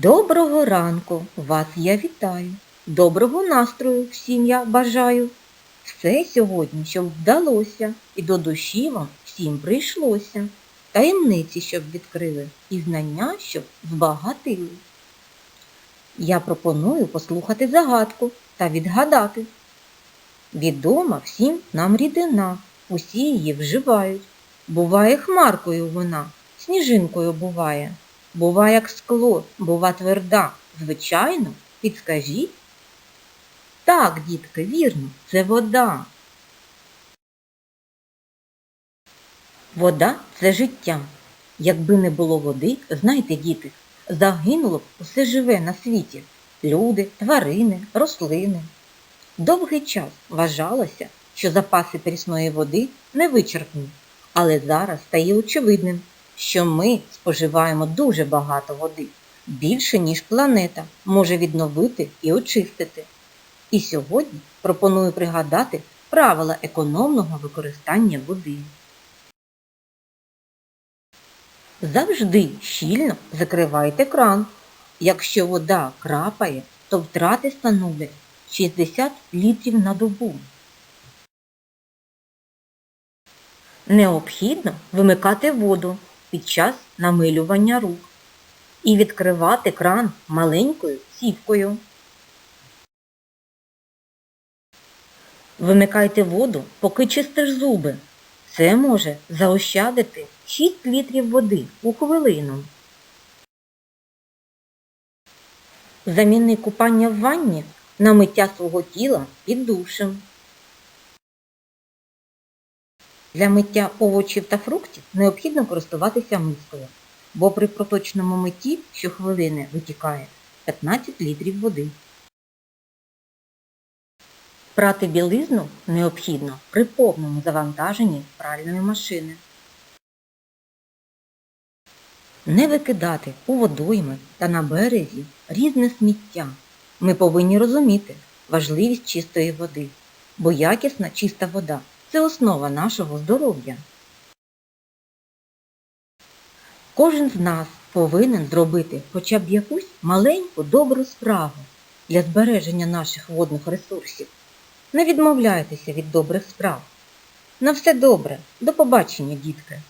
Доброго ранку, вас я вітаю. Доброго настрою всім я бажаю. Все сьогодні, щоб вдалося, і до душі вам всім прийшлося. Таємниці, щоб відкрили, і знання, щоб збагатили. Я пропоную послухати загадку та відгадати. Відома всім нам рідина, усі її вживають. Буває хмаркою вона, сніжинкою буває. Бува як скло, бува тверда. Звичайно, підскажіть. Так, дітки, вірно, це вода. Вода це життя. Якби не було води, знайте, діти, загинуло б усе живе на світі. Люди, тварини, рослини. Довгий час вважалося, що запаси прісної води не вичерпні, але зараз стає очевидним, що ми споживаємо дуже багато води, більше, ніж планета може відновити і очистити. І сьогодні пропоную пригадати правила економного використання води. Завжди щільно закривайте кран. Якщо вода крапає, то втрати становлять 60 літрів на добу. Необхідно вимикати воду під час намилювання рук і відкривати кран маленькою сівкою. Вимикайте воду, поки чистиш зуби. Це може заощадити 6 літрів води у хвилину. Заміни купання в ванні на миття свого тіла під душем. Для миття овочів та фруктів необхідно користуватися мискою, бо при проточному митті щохвилини витікає 15 літрів води. Прати білизну необхідно при повному завантаженні пральної машини. Не викидати у водойми та на березі різне сміття. Ми повинні розуміти важливість чистої води, бо якісна чиста вода це основа нашого здоров'я. Кожен з нас повинен зробити хоча б якусь маленьку добру справу для збереження наших водних ресурсів. Не відмовляйтеся від добрих справ. На все добре. До побачення, дітки!